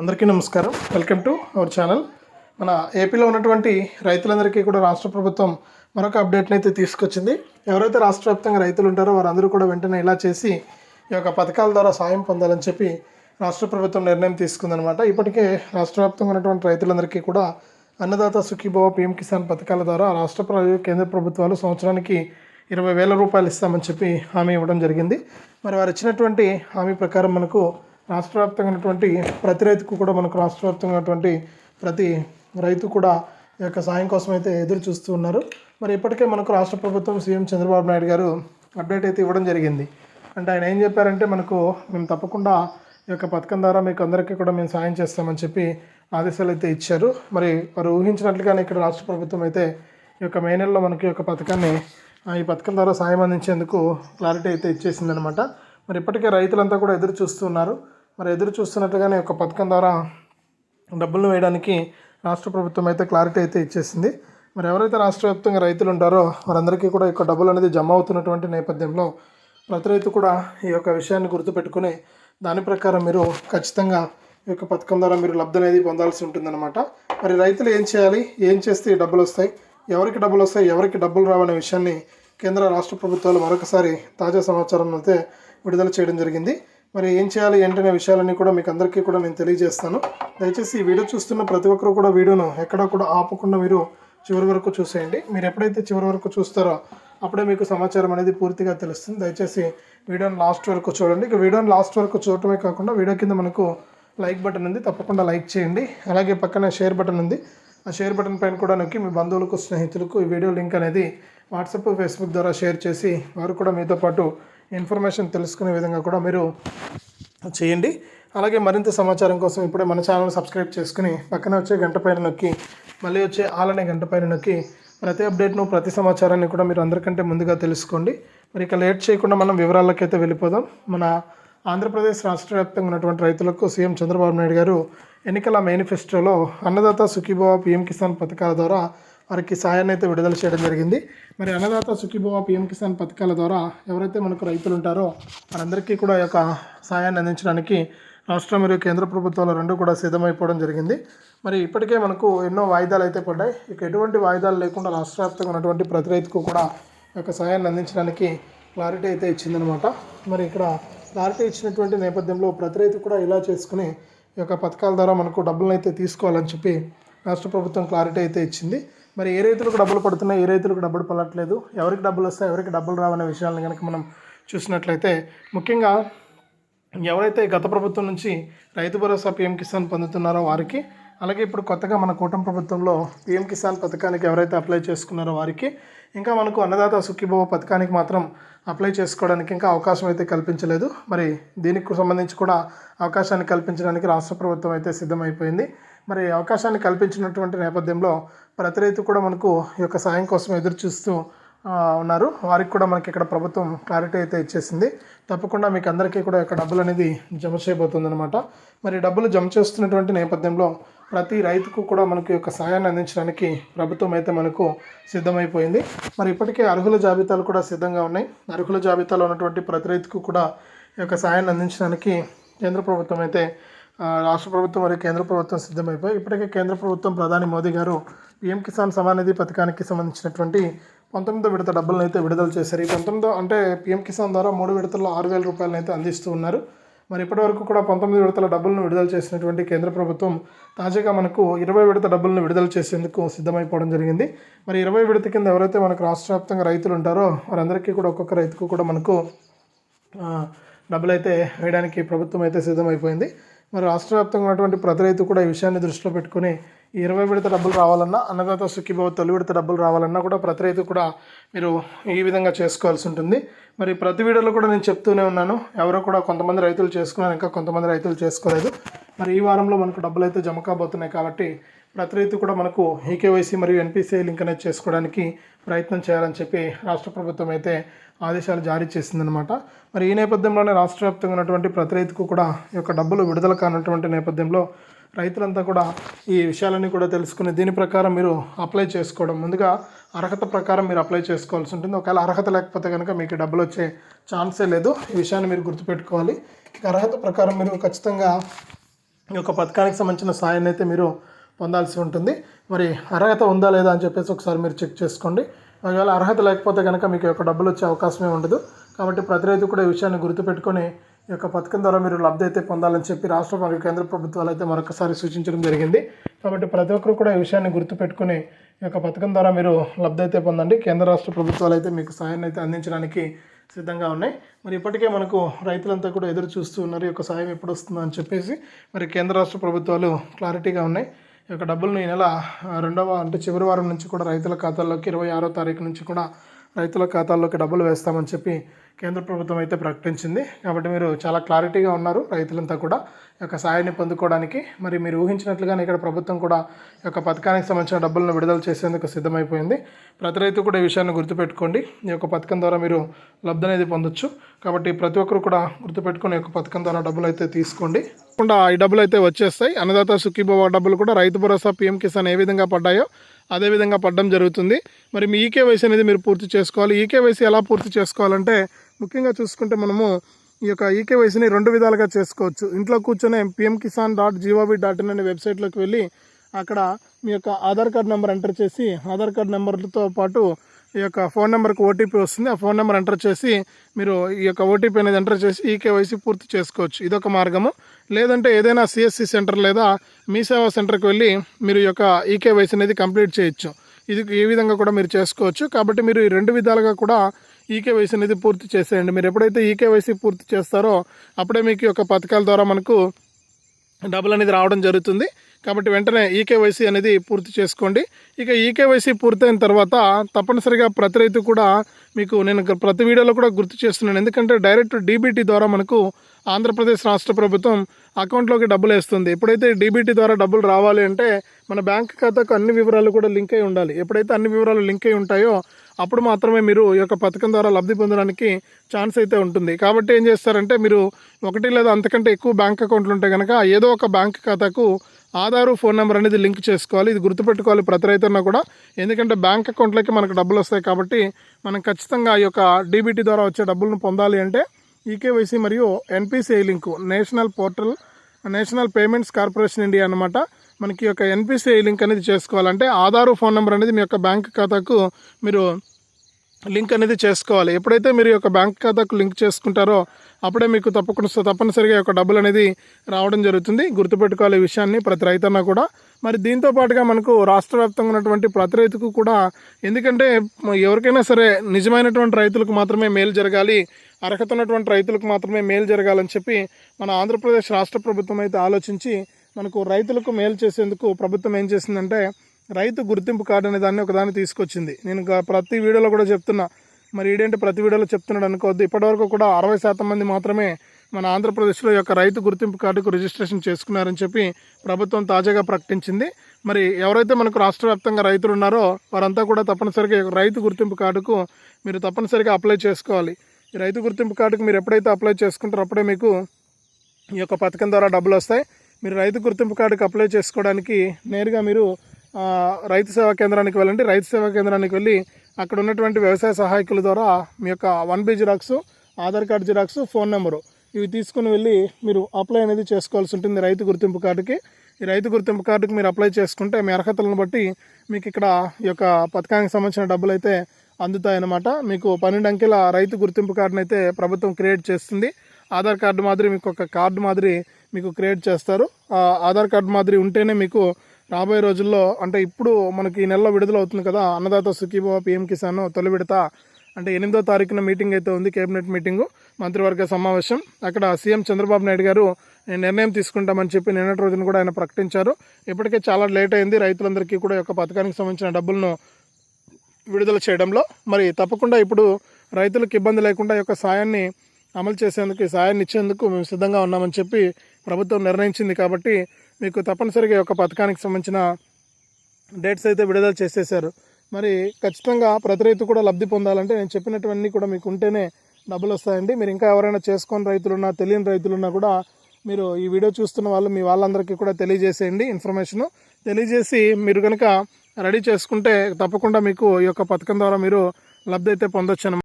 అందరికీ నమస్కారం. Welcome to our channel. మన ఏపీలో ఉన్నటువంటి రైతులందరికీ కూడా రాష్ట్ర ప్రభుత్వం మరొక అప్డేట్ని అయితే తీసుకొచ్చింది. ఎవరైతే రాష్ట్ర వ్యాప్తంగా రైతులు ఉంటారో వారందరూ కూడా వెంటనే ఇలా చేసి ఈ యొక్క పథకాల ద్వారా సాయం పొందాలని చెప్పి రాష్ట్ర ప్రభుత్వం నిర్ణయం తీసుకుందనమాట ఇప్పటికే రాష్ట్ర వ్యాప్తంగా ఉన్నటువంటి రైతులందరికీ కూడా అన్నదాత సుఖీభవ పీఎం కిసాన్ పథకాల ద్వారా రాష్ట్ర కేంద్ర ప్రభుత్వాలు సంవత్సరానికి ఇరవై వేల రూపాయలు ఇస్తామని చెప్పి హామీ ఇవ్వడం జరిగింది. మరి వారు ఇచ్చినటువంటి హామీ ప్రకారం మనకు రాష్ట్ర వ్యాప్తంగా ఉన్నటువంటి ప్రతి రైతుకు కూడా మనకు రాష్ట్ర వ్యాప్తంగా ఉన్నటువంటి ప్రతి రైతు కూడా ఈ యొక్క సాయం కోసం అయితే ఎదురు చూస్తూ ఉన్నారు. మరి ఇప్పటికే మనకు రాష్ట్ర ప్రభుత్వం సీఎం చంద్రబాబు నాయుడు గారు అప్డేట్ అయితే ఇవ్వడం జరిగింది. అంటే ఆయన ఏం చెప్పారంటే మనకు మేము తప్పకుండా ఈ యొక్క పథకం ద్వారా మీకు అందరికీ కూడా మేము సాయం చేస్తామని చెప్పి ఆదేశాలు అయితే ఇచ్చారు. మరి వారు ఊహించినట్లుగానే ఇక్కడ రాష్ట్ర ప్రభుత్వం అయితే ఈ యొక్క మే నెలలో మనకి ఈ యొక్క పథకాన్ని ఈ పథకం ద్వారా సాయం అందించేందుకు క్లారిటీ అయితే ఇచ్చేసిందనమాట మరి ఇప్పటికే రైతులంతా కూడా ఎదురు చూస్తున్నారు మరి ఎదురు చూస్తున్నట్టుగానే ఒక పథకం ద్వారా డబ్బులను వేయడానికి రాష్ట్ర ప్రభుత్వం అయితే క్లారిటీ అయితే ఇచ్చేసింది. మరి ఎవరైతే రాష్ట్ర వ్యాప్తంగా రైతులు ఉంటారో వారందరికీ కూడా ఈ డబ్బులు అనేది జమ అవుతున్నటువంటి నేపథ్యంలో ప్రతి రైతు కూడా ఈ యొక్క విషయాన్ని గుర్తుపెట్టుకుని దాని ప్రకారం మీరు ఖచ్చితంగా ఈ యొక్క పథకం ద్వారా మీరు లబ్ధి అనేది పొందాల్సి ఉంటుందన్నమాట. మరి రైతులు ఏం చేయాలి? ఏం చేస్తే ఈ డబ్బులు వస్తాయి? ఎవరికి డబ్బులు వస్తాయి? ఎవరికి డబ్బులు రావనే విషయాన్ని కేంద్ర రాష్ట్ర ప్రభుత్వాలు మరొకసారి తాజా సమాచారం అయితే విడుదల చేయడం జరిగింది. మరి ఏం చేయాలి ఏంటనే విషయాలన్నీ కూడా మీకు అందరికీ కూడా నేను తెలియజేస్తాను. దయచేసి ఈ వీడియో చూస్తున్న ప్రతి ఒక్కరు కూడా వీడియోను ఎక్కడా కూడా ఆపకుండా మీరు చివరి వరకు చూసేయండి. మీరు ఎప్పుడైతే చివరి వరకు చూస్తారో అప్పుడే మీకు సమాచారం అనేది పూర్తిగా తెలుస్తుంది. దయచేసి వీడియోని లాస్ట్ వరకు చూడండి. ఇక వీడియోని లాస్ట్ వరకు చూడటమే కాకుండా వీడియో కింద మనకు లైక్ బటన్ ఉంది. తప్పకుండా లైక్ చేయండి. అలాగే పక్కన షేర్ బటన్ ఉంది. ఆ షేర్ బటన్ పైన కూడా నొక్కి మీ బంధువులకు స్నేహితులకు ఈ వీడియో లింక్ అనేది వాట్సాప్ ఫేస్బుక్ ద్వారా షేర్ చేసి వారు కూడా మీతో పాటు ఇన్ఫర్మేషన్ తెలుసుకునే విధంగా కూడా మీరు చేయండి. అలాగే మరింత సమాచారం కోసం ఇప్పుడే మన ఛానల్ సబ్స్క్రైబ్ చేసుకుని పక్కన వచ్చే గంట పైన నొక్కి మళ్ళీ వచ్చే ఆలనే గంట పైన నొక్కి ప్రతి అప్డేట్ను ప్రతి సమాచారాన్ని కూడా మీరు అందరికంటే ముందుగా తెలుసుకోండి. మరి ఇక లేట్ చేయకుండా మనం వివరాలకైతే వెళ్ళిపోదాం. మన ఆంధ్రప్రదేశ్ రాష్ట్ర వ్యాప్తంగా ఉన్నటువంటి రైతులకు సీఎం చంద్రబాబు నాయుడు గారు ఎన్నికల మేనిఫెస్టోలో అన్నదాత సుఖీభవ పీఎం కిసాన్ పథకాల ద్వారా వారికి సాయాన్ని అయితే విడుదల చేయడం జరిగింది. మరి అన్నదాత సుఖీభవ పీఎం కిసాన్ పథకాల ద్వారా ఎవరైతే మనకు రైతులు ఉంటారో వారందరికీ కూడా యొక్క సాయాన్ని అందించడానికి రాష్ట్ర మరియు కేంద్ర ప్రభుత్వాలు రెండు కూడా సిద్ధమైపోవడం జరిగింది. మరి ఇప్పటికే మనకు ఎన్నో వాయిదాలు అయితే పడ్డాయి. ఇక ఎటువంటి వాయిదాలు లేకుండా రాష్ట్ర వ్యాప్తంగా ఉన్నటువంటి ప్రతి రైతుకు కూడా యొక్క సాయాన్ని అందించడానికి క్లారిటీ అయితే ఇచ్చిందనమాట మరి ఇక్కడ క్లారిటీ ఇచ్చినటువంటి నేపథ్యంలో ప్రతి రైతు కూడా ఇలా చేసుకుని ఈ యొక్క పథకాల ద్వారా మనకు డబ్బులను అయితే తీసుకోవాలని చెప్పి రాష్ట్ర ప్రభుత్వం క్లారిటీ అయితే ఇచ్చింది. మరి ఏ రైతులకు డబ్బులు పడుతున్నాయి ఏ రైతులకు డబ్బులు పడట్లేదు ఎవరికి డబ్బులు వస్తాయి ఎవరికి డబ్బులు రావనే విషయాలను కనుక మనం చూసినట్లయితే ముఖ్యంగా ఎవరైతే గత ప్రభుత్వం నుంచి రైతు భరోసా పీఎం కిసాన్ పొందుతున్నారో వారికి అలాగే ఇప్పుడు కొత్తగా మన కూటమి ప్రభుత్వంలో పీఎం కిసాన్ పథకానికి ఎవరైతే అప్లై చేసుకున్నారో వారికి ఇంకా మనకు అన్నదాత సుఖీభవ పథకానికి మాత్రం అప్లై చేసుకోవడానికి ఇంకా అవకాశం అయితే కల్పించలేదు. మరి దీనికి సంబంధించి కూడా అవకాశాన్ని కల్పించడానికి రాష్ట్ర ప్రభుత్వం అయితే సిద్ధమైపోయింది. మరి అవకాశాన్ని కల్పించినటువంటి నేపథ్యంలో ప్రతి రైతు కూడా మనకు ఈ యొక్క సాయం కోసం ఎదురు చూస్తూ ఉన్నారు. వారికి కూడా మనకి ఇక్కడ ప్రభుత్వం క్లారిటీ అయితే ఇచ్చేసింది. తప్పకుండా మీకు అందరికీ కూడా యొక్క డబ్బులు అనేది జమ చేయబోతుంది అనమాట మరి డబ్బులు జమ చేస్తున్నటువంటి నేపథ్యంలో ప్రతి రైతుకు కూడా మనకి యొక్క సాయాన్ని అందించడానికి ప్రభుత్వం అయితే మనకు సిద్ధమైపోయింది. మరి ఇప్పటికే అర్హుల జాబితాలు కూడా సిద్ధంగా ఉన్నాయి. అర్హుల జాబితాలో ఉన్నటువంటి ప్రతి రైతుకు కూడా ఈ యొక్క సాయాన్ని అందించడానికి కేంద్ర ప్రభుత్వం అయితే రాష్ట్ర ప్రభుత్వం మరియు కేంద్ర ప్రభుత్వం సిద్ధమైపోయి ఇప్పటికే కేంద్ర ప్రభుత్వం ప్రధాని మోదీ గారు పీఎం కిసాన్ సమానిధి పథకానికి సంబంధించినటువంటి పంతొమ్మిదో విడత డబ్బులను అయితే విడుదల చేశారు. ఈ పంతొమ్మిదో అంటే పీఎం కిసాన్ ద్వారా మూడు విడతల్లో ఆరు వేల రూపాయలను అయితే అందిస్తూ ఉన్నారు. మరి ఇప్పటివరకు కూడా పంతొమ్మిది విడతల డబ్బులను విడుదల చేసినటువంటి కేంద్ర ప్రభుత్వం తాజాగా మనకు ఇరవై విడత డబ్బులను విడుదల చేసేందుకు సిద్ధమైపోవడం జరిగింది. మరి ఇరవై విడత కింద ఎవరైతే మనకు రాష్ట్ర వ్యాప్తంగా రైతులు ఉంటారో వారందరికీ కూడా ఒక్కొక్క రైతుకు కూడా మనకు డబ్బులు అయితే వేయడానికి ప్రభుత్వం అయితే సిద్ధమైపోయింది. మరి రాష్ట్ర వ్యాప్తంగా ఉన్నటువంటి ప్రతి రైతు కూడా ఈ విషయాన్ని దృష్టిలో పెట్టుకుని ఇరవై విడత డబ్బులు రావాలన్నా అన్నదాత సుఖీభావ తొలి విడత డబ్బులు రావాలన్నా కూడా ప్రతి రైతు కూడా మీరు ఈ విధంగా చేసుకోవాల్సి ఉంటుంది. మరి ప్రతి వీడియోలో కూడా నేను చెప్తూనే ఉన్నాను ఎవరో కూడా కొంతమంది రైతులు చేసుకున్నారు ఇంకా కొంతమంది రైతులు చేసుకోలేదు. మరి ఈ వారంలో మనకు డబ్బులు అయితే జమ కాబోతున్నాయి కాబట్టి ప్రతి రైతు కూడా మనకు ఈకేవైసీ మరియు ఎన్పిసిఐ లింక్ అనేది చేసుకోవడానికి ప్రయత్నం చేయాలని చెప్పి రాష్ట్ర ప్రభుత్వం అయితే ఆదేశాలు జారీ చేసిందనమాట మరి ఈ నేపథ్యంలోనే రాష్ట్ర వ్యాప్తంగా ఉన్నటువంటి ప్రతి రైతుకు కూడా ఈ యొక్క డబ్బులు విడుదల కానటువంటి నేపథ్యంలో రైతులంతా కూడా ఈ విషయాలన్నీ కూడా తెలుసుకుని దీని ప్రకారం మీరు అప్లై చేసుకోవడం ముందుగా అర్హత ప్రకారం మీరు అప్లై చేసుకోవాల్సి ఉంటుంది. ఒకవేళ అర్హత లేకపోతే కనుక మీకు డబ్బులు వచ్చే ఛాన్సే లేదు. ఈ విషయాన్ని మీరు గుర్తుపెట్టుకోవాలి. ఇక అర్హత ప్రకారం మీరు ఖచ్చితంగా ఈ యొక్క పథకానికి సంబంధించిన సాయాన్ని అయితే మీరు పొందాల్సి ఉంటుంది. మరి అర్హత ఉందా లేదా అని చెప్పేసి ఒకసారి మీరు చెక్ చేసుకోండి. ఒకవేళ అర్హత లేకపోతే కనుక మీకు యొక్క డబ్బులు వచ్చే అవకాశమే ఉండదు. కాబట్టి ప్రతి రైతు కూడా ఈ విషయాన్ని గుర్తుపెట్టుకొని ఈ యొక్క పథకం ద్వారా మీరు లబ్ధి అయితే పొందాలని చెప్పి రాష్ట్ర మరియు కేంద్ర ప్రభుత్వాలు అయితే మరొకసారి సూచించడం జరిగింది. కాబట్టి ప్రతి ఒక్కరు కూడా ఈ విషయాన్ని గుర్తుపెట్టుకుని ఈ యొక్క పథకం ద్వారా మీరు లబ్ధి అయితే పొందండి. కేంద్ర రాష్ట్ర ప్రభుత్వాలు అయితే మీకు సహాయాన్ని అయితే అందించడానికి సిద్ధంగా ఉన్నాయి. మరి ఇప్పటికే మనకు రైతులంతా కూడా ఎదురు చూస్తూ ఉన్నారు. ఈ యొక్క సాయం ఎప్పుడు వస్తుందో అని చెప్పేసి. మరి కేంద్ర రాష్ట్ర ప్రభుత్వాలు క్లారిటీగా ఉన్నాయి. యొక్క డబ్బులను ఈ నెల రెండవ అంటే చివరి వారం నుంచి కూడా రైతుల ఖాతాల్లోకి ఇరవై ఆరో తారీఖు నుంచి కూడా రైతుల ఖాతాల్లోకి డబ్బులు వేస్తామని చెప్పి కేంద్ర ప్రభుత్వం అయితే ప్రకటించింది. కాబట్టి మీరు చాలా క్లారిటీగా ఉన్నారు రైతులంతా కూడా. ఈ యొక్క సాయాన్ని పొందుకోవడానికి. మరి మీరు ఊహించినట్లుగానే ఇక్కడ ప్రభుత్వం కూడా ఈ యొక్క పథకానికి సంబంధించిన డబ్బులను విడుదల చేసేందుకు సిద్ధమైపోయింది. ప్రతి రైతు కూడా ఈ విషయాన్ని గుర్తుపెట్టుకోండి. ఈ యొక్క పథకం ద్వారా మీరు లబ్ధి అనేది పొందొచ్చు. కాబట్టి ప్రతి ఒక్కరు కూడా గుర్తుపెట్టుకుని ఈ యొక్క పథకం ద్వారా డబ్బులు అయితే తీసుకోండి. తప్పకుండా ఈ డబ్బులు అయితే వచ్చేస్తాయి. అన్నదాత సుఖీభవ డబ్బులు కూడా రైతు భరోసా పీఎం కిసాన్ ఏ విధంగా పడ్డాయో అదే విధంగా పడడం జరుగుతుంది. మరి మీ ఈకేవైసీ అనేది మీరు పూర్తి చేసుకోవాలి. ఈకేవైసీ ఎలా పూర్తి చేసుకోవాలంటే ముఖ్యంగా చూసుకుంటే మనము ఈ యొక్క ఈకేవైసీని రెండు విధాలుగా చేసుకోవచ్చు. ఇంట్లో కూర్చొని PM Kisan dot gov dot in అనే వెబ్సైట్లోకి వెళ్ళి అక్కడ మీ యొక్క ఆధార్ కార్డ్ నెంబర్ ఎంటర్ చేసి ఆధార్ కార్డ్ నెంబర్తో పాటు ఈ యొక్క ఫోన్ నెంబర్కి ఓటీపీ వస్తుంది. ఆ ఫోన్ నెంబర్ ఎంటర్ చేసి మీరు ఈ యొక్క ఓటీపీ అనేది ఎంటర్ చేసి ఈకేవైసీ పూర్తి చేసుకోవచ్చు. ఇదొక మార్గము. లేదంటే ఏదైనా సిఎస్సి సెంటర్ లేదా మీ సేవా సెంటర్కి వెళ్ళి మీరు ఈ యొక్క ఈకేవైసీ అనేది కంప్లీట్ చేయొచ్చు. ఇది ఈ విధంగా కూడా మీరు చేసుకోవచ్చు. కాబట్టి మీరు ఈ రెండు విధాలుగా కూడా ఈకేవైసీ అనేది పూర్తి చేసేయండి. మీరు ఎప్పుడైతే ఈకేవైసీ పూర్తి చేస్తారో అప్పుడే మీకు ఈ యొక్క పథకాల ద్వారా మనకు డబ్బులు అనేది రావడం జరుగుతుంది. కాబట్టి వెంటనే ఈకేవైసీ అనేది పూర్తి చేసుకోండి. ఇక ఈకేవైసీ పూర్తయిన తర్వాత తప్పనిసరిగా ప్రతి రైతు కూడా మీకు నేను ప్రతి వీడియోలో కూడా గుర్తు చేస్తున్నాను. ఎందుకంటే డైరెక్ట్ డీబీటీ ద్వారా మనకు ఆంధ్రప్రదేశ్ రాష్ట్ర ప్రభుత్వం అకౌంట్లోకి డబ్బులు వేస్తుంది. ఎప్పుడైతే డీబీటీ ద్వారా డబ్బులు రావాలి అంటే మన బ్యాంక్ ఖాతాకు అన్ని వివరాలు కూడా లింక్ అయి ఉండాలి. ఎప్పుడైతే అన్ని వివరాలు లింక్ అయి ఉంటాయో అప్పుడు మాత్రమే మీరు ఈ యొక్క పథకం ద్వారా లబ్ధి పొందడానికి ఛాన్స్ అయితే ఉంటుంది. కాబట్టి ఏం చేస్తారంటే మీరు ఒకటి లేదా అంతకంటే ఎక్కువ బ్యాంక్ అకౌంట్లు ఉంటే కనుక ఏదో ఒక బ్యాంక్ ఖాతాకు ఆధారు ఫోన్ నెంబర్ అనేది లింక్ చేసుకోవాలి. ఇది గుర్తుపెట్టుకోవాలి ప్రతి రైతున్నా కూడా. ఎందుకంటే బ్యాంక్ అకౌంట్లకి మనకు డబ్బులు వస్తాయి కాబట్టి మనం ఖచ్చితంగా ఈ యొక్క డీబీటీ ద్వారా వచ్చే డబ్బులను పొందాలి అంటే ఈకేవైసీ మరియు NPCI link national portal national payments corporation India అన్నమాట. మనకి యొక్క ఎన్పిసిఐ లింక్ అనేది చేసుకోవాలంటే ఆధారు ఫోన్ నెంబర్ అనేది మీ యొక్క బ్యాంక్ ఖాతాకు మీరు లింక్ అనేది చేసుకోవాలి. ఎప్పుడైతే మీరు యొక్క బ్యాంక్ ఖాతాకు లింక్ చేసుకుంటారో అప్పుడే మీకు తప్పకుండా తప్పనిసరిగా యొక్క డబ్బులు అనేది రావడం జరుగుతుంది. గుర్తుపెట్టుకోవాలి ఈ విషయాన్ని ప్రతి రైతన్నా కూడా. మరి దీంతో పాటుగా మనకు రాష్ట్ర వ్యాప్తంగా ఉన్నటువంటి ప్రతి రైతుకు కూడా ఎందుకంటే ఎవరికైనా సరే నిజమైనటువంటి రైతులకు మాత్రమే మేలు జరగాలి అర్హత ఉన్నటువంటి రైతులకు మాత్రమే మేలు జరగాలని చెప్పి మన ఆంధ్రప్రదేశ్ రాష్ట్ర ప్రభుత్వం అయితే ఆలోచించి మనకు రైతులకు మేలు చేసేందుకు ప్రభుత్వం ఏం చేసిందంటే రైతు గుర్తింపు కార్డు అనే దాన్ని ఒకదాన్ని తీసుకొచ్చింది. నేను ప్రతి వీడియోలో కూడా చెప్తున్నా. మరి ఏంటంటే ప్రతి వీడియోలో చెప్తున్నాడు అనుకోవద్దు. ఇప్పటివరకు కూడా అరవై శాతం మంది మాత్రమే మన ఆంధ్రప్రదేశ్లో యొక్క రైతు గుర్తింపు కార్డుకు రిజిస్ట్రేషన్ చేసుకున్నారని చెప్పి ప్రభుత్వం తాజాగా ప్రకటించింది. మరి ఎవరైతే మనకు రాష్ట్ర వ్యాప్తంగా రైతులు ఉన్నారో వారంతా కూడా తప్పనిసరిగా రైతు గుర్తింపు కార్డుకు మీరు తప్పనిసరిగా అప్లై చేసుకోవాలి. రైతు గుర్తింపు కార్డుకు మీరు ఎప్పుడైతే అప్లై చేసుకుంటారో అప్పుడే మీకు ఈ యొక్క పథకం ద్వారా డబ్బులు వస్తాయి. మీరు రైతు గుర్తింపు కార్డుకి అప్లై చేసుకోవడానికి నేరుగా మీరు రైతు సేవా కేంద్రానికి వెళ్ళండి. రైతు సేవా కేంద్రానికి వెళ్ళి అక్కడ ఉన్నటువంటి వ్యవసాయ సహాయకుల ద్వారా మీ యొక్క one B xerox Aadhaar card xerox phone number ఇవి తీసుకుని వెళ్ళి మీరు అప్లై అనేది చేసుకోవాల్సి ఉంటుంది రైతు గుర్తింపు కార్డుకి. ఈ రైతు గుర్తింపు కార్డుకి మీరు అప్లై చేసుకుంటే మీ అర్హతలను బట్టి మీకు ఇక్కడ ఈ యొక్క పథకానికి సంబంధించిన డబ్బులు అయితే అందుతాయన్నమాట. మీకు పన్నెండు అంకెల రైతు గుర్తింపు కార్డును అయితే ప్రభుత్వం క్రియేట్ చేస్తుంది. ఆధార్ కార్డు మాదిరి మీకు ఒక కార్డు మాదిరి మీకు క్రియేట్ చేస్తారు. ఆ ఆధార్ కార్డు మాదిరి ఉంటేనే మీకు రాబోయే రోజుల్లో అంటే ఇప్పుడు మనకి ఈ నెలలో విడుదల అవుతుంది కదా అన్నదాత సుఖీభవ పిఎం కిసాన్ తొలి విడత అంటే ఎనిమిదో తారీఖున మీటింగ్ అయితే ఉంది కేబినెట్ మీటింగు మంత్రివర్గ సమావేశం. అక్కడ సీఎం చంద్రబాబు నాయుడు గారు నేను నిర్ణయం తీసుకుంటామని చెప్పి నిన్నటి రోజున కూడా ఆయన ప్రకటించారు. ఇప్పటికే చాలా లేట్ అయింది రైతులందరికీ కూడా యొక్క పథకానికి సంబంధించిన డబ్బులను విడుదల చేయడంలో. మరి తప్పకుండా ఇప్పుడు రైతులకు ఇబ్బంది లేకుండా యొక్క సాయాన్ని అమలు చేసేందుకు సాయాన్ని ఇచ్చేందుకు మేము సిద్ధంగా ఉన్నామని చెప్పి ప్రభుత్వం నిర్ణయించింది కాబట్టి మీకు తప్పనిసరిగా ఈ యొక్క పథకానికి సంబంధించిన డేట్స్ అయితే విడుదల చేసేసారు మరి ఖచ్చితంగా ప్రతి రైతు కూడా లబ్ధి పొందాలంటే నేను చెప్పినటువన్నీ కూడా మీకు ఉంటేనే డబ్బులు వస్తాయండి. మీరు ఇంకా ఎవరైనా చేసుకొని రైతులున్నా తెలియని రైతులున్నా కూడా మీరు ఈ వీడియో చూస్తున్న వాళ్ళు మీ వాళ్ళందరికీ కూడా తెలియజేసేయండి ఇన్ఫర్మేషను. తెలియజేసి మీరు కనుక రెడీ చేసుకుంటే తప్పకుండా మీకు ఈ యొక్క పథకం ద్వారా మీరు లబ్ధి అయితే పొందొచ్చు